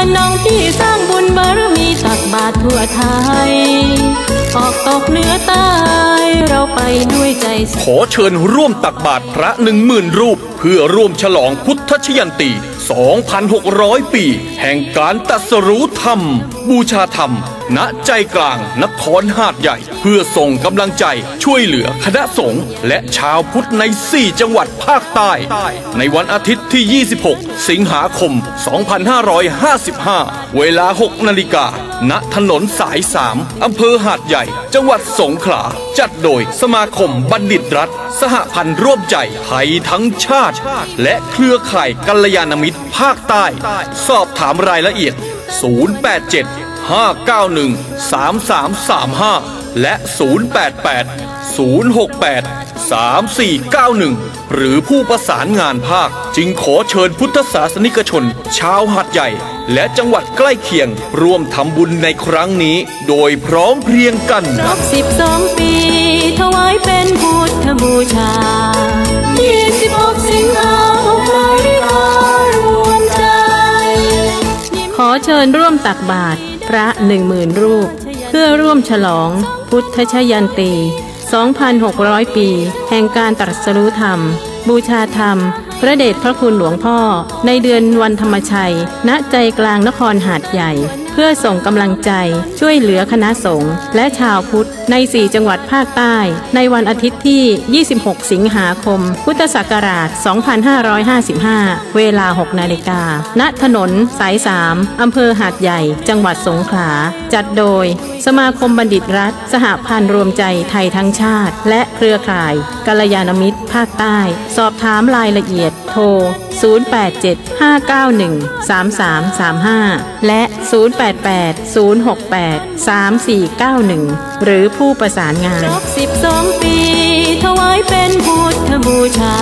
อนน้องพี่สร้างบุญบารมีตักบาตรทั่วไทย ออกตกเหนือใต้เราไปด้วยใจ ขอเชิญร่วมตักบาตรพระหนึ่งหมื่นรูป เพื่อร่วมฉลองพุทธชยันตี 2,600 ปี แห่งการตัสรู้ธรรม บูชาธรรม ณใจกลางนครหาดใหญ่ เพื่อส่งกำลังใจช่วยเหลือคณะสงฆ์และชาวพุทธใน 4 จังหวัดภาคใต้ ในวันอาทิตย์ที่ 26 สิงหาคม 2555 เวลา 6 นาฬิกาณถนนสาย 3 อำเภอหาดใหญ่ จังหวัดสงขลา จัดโดยสมาคมบัณฑิตรัฐ สหพันธ์ร่วมใจไทยทั้งชาติ และเครือข่ายกัลยาณมิตรภาคใต้ สอบถามรายละเอียด 087 591 3335 และ 088 068 3491 หรือผู้ประสานงานภาค จึงขอเชิญพุทธศาสนิกชน ชาวหัดใหญ่ และจังหวัดใกล้เคียง ร่วมทำบุญในครั้งนี้ โดยพร้อมเพรียงกัน ครบสิบสองปีถวายเป็นพุทธ เชิญร่วมตักบาตรพระหนึ่งหมื่นรูป เพื่อร่วมฉลอง พุทธชยันตี 2,600 ปี แห่งการตรัสรู้ธรรม บูชาธรรม พระเดชพระคุณหลวงพ่อ ในเดือนวันธรรมชัย ณใจกลางนครหาดใหญ่ พื่อส่งกำลังใจช่วยเหลือคณะสงฆ์และชาวพุทธใน 4 จังหวัดภาคใต้ ในวันอาทิตย์ที่ 26 สิงหาคม พุทธศักราช 2555 เวลา 6 นาฬิกา ณ ถนนสาย 3 อำเภอหาดใหญ่ จังหวัดสงขลา จัดโดยสมาคมบัณฑิตรัฐ สหพันธ์รวมใจไทยทั้งชาติ และเครือข่ายกัลยาณมิตรภาคใต้ สอบถามรายละเอียดโทร 087-591-3335 และ 088-068-3491 หรือผู้ประสานงานครบสิบสองปี ถวายเป็นพุทธบูชา